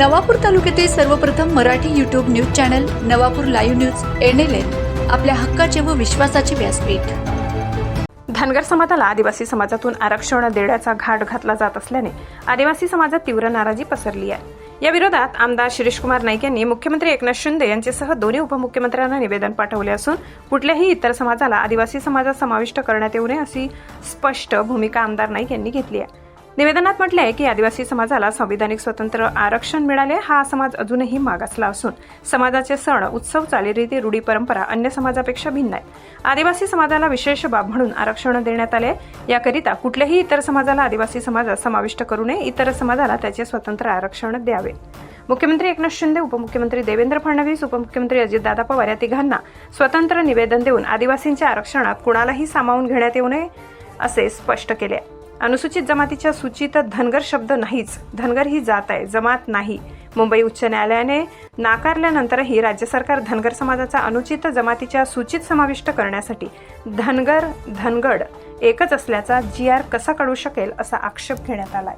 नवापूर तालुक्यातील सर्वप्रथम Marathi YouTube news channel Navapur live news N L N आपल्या हक्काचे व विश्वासाचे व्यासपीठ. धनगर समाजाला आदिवासी समाजातून आरक्षण देण्याचा घाट घातला जात असल्याने आदिवासी समाजात तीव्र नाराजी पसरली आहे. या विरोधात आमदार शिरीषकुमार नाईक यांनी मुख्यमंत्री एकनाथ शिंदे यांच्यासह दोन्ही उपमुख्यमंत्र्यांना निवेदन पाठवले असून कुठल्याही इतर समाजाला आदिवासी समाजात समाविष्ट करण्यात येऊ नये अशी स्पष्ट भूमिका आमदार नाईक यांनी घेतली आहे. निवेदनात म्हटले आहे की आदिवासी समाजाला संविधानिक स्वतंत्र आरक्षण मिळाले. हा समाज अजूनही मागासला असून समाजाचे सण उत्सव चालीरीती रूढी परंपरा अन्य समाजापेक्षा भिन्न आहेत. आदिवासी समाजाला विशेष बाब म्हणून आरक्षण देण्यात आले. याकरिता कुठल्याही इतर समाजाला आदिवासी समाजात समाविष्ट करू नये. इतर समाजाला त्याचे स्वतंत्र आरक्षण द्यावे. मुख्यमंत्री एकनाथ शिंदे उपमुख्यमंत्री देवेंद्र फडणवीस उपमुख्यमंत्री अजितदादा पवार या तिघांना स्वतंत्र निवेदन देऊन आदिवासींच्या आरक्षणात कुणालाही सामावून घेण्यात येऊ नये असे स्पष्ट केले आहे. अनुसूचित जमातीच्या सूचीत धनगर शब्द नाहीच. धनगर ही जात आहे जमात नाही. मुंबई उच्च न्यायालयाने नाकारल्यानंतरही राज्य सरकार धनगर समाजाचा अनुचित जमातीच्या सूचीत समाविष्ट करण्यासाठी धनगर धनगड एकच असल्याचा जी आर कसा कळू शकेल असा आक्षेप घेण्यात आलाय.